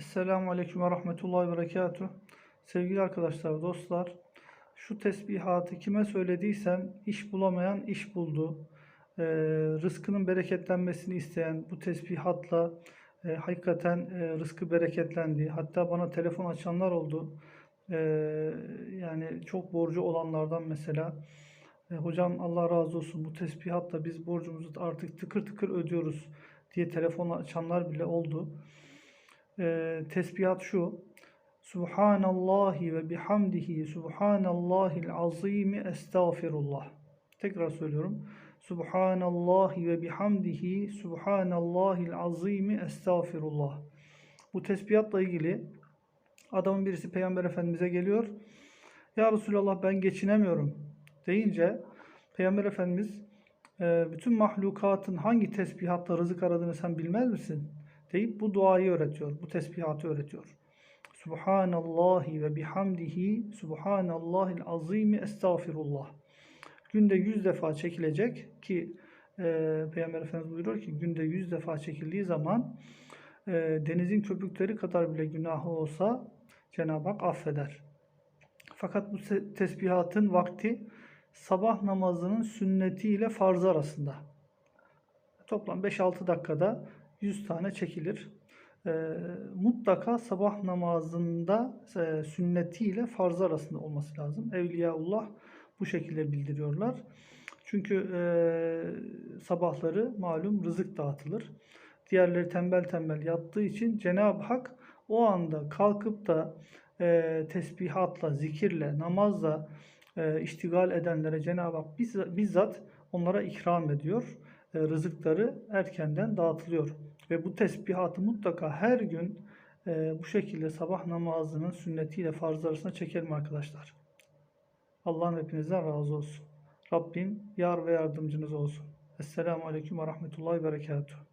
Esselamu Aleyküm ve Rahmetullahi ve Berekatuh. Sevgili arkadaşlar, dostlar, şu tesbihatı kime söylediysem iş bulamayan iş buldu. Ee, rızkının bereketlenmesini isteyen bu tesbihatla e, hakikaten e, rızkı bereketlendi. Hatta bana telefon açanlar oldu. Ee, yani çok borcu olanlardan mesela. E, hocam Allah razı olsun bu tesbihatla biz borcumuzu artık tıkır tıkır ödüyoruz diye telefon açanlar bile oldu e, tesbihat şu. Subhanallahi ve bihamdihi Subhanallahil azimi estağfirullah. Tekrar söylüyorum. Subhanallahi ve bihamdihi Subhanallahil azimi estağfirullah. Bu tesbihatla ilgili adamın birisi Peygamber Efendimiz'e geliyor. Ya Resulallah ben geçinemiyorum deyince Peygamber Efendimiz "E, bütün mahlukatın hangi tesbihatla rızık aradığını sen bilmez misin? Deyip bu duayı öğretiyor. Bu tesbihatı öğretiyor. Subhanallahi ve bihamdihi Subhanallahil azimi estağfirullah. Günde yüz defa çekilecek ki e, Peygamber Efendimiz buyuruyor ki günde yüz defa çekildiği zaman e, denizin köpükleri kadar bile günahı olsa Cenab-ı Hak affeder. Fakat bu tesbihatın vakti sabah namazının sünneti ile farzı arasında. Toplam 5-6 dakikada 100 tane çekilir. Ee, mutlaka sabah namazında e, sünneti ile farzı arasında olması lazım. Evliyaullah bu şekilde bildiriyorlar. Çünkü e, sabahları malum rızık dağıtılır. Diğerleri tembel tembel yattığı için Cenab-ı Hak o anda kalkıp da e, tesbihatla, zikirle, namazla e, iştigal edenlere Cenab-ı Hak bizzat onlara ikram ediyor. E, rızıkları erkenden dağıtılıyor. Ve bu tesbihatı mutlaka her gün e, bu şekilde sabah namazının sünnetiyle farz arasında çekelim arkadaşlar. Allah'ın hepinizden razı olsun. Rabbim yar ve yardımcınız olsun. Esselamu Aleyküm ve Rahmetullahi Berekatuhu.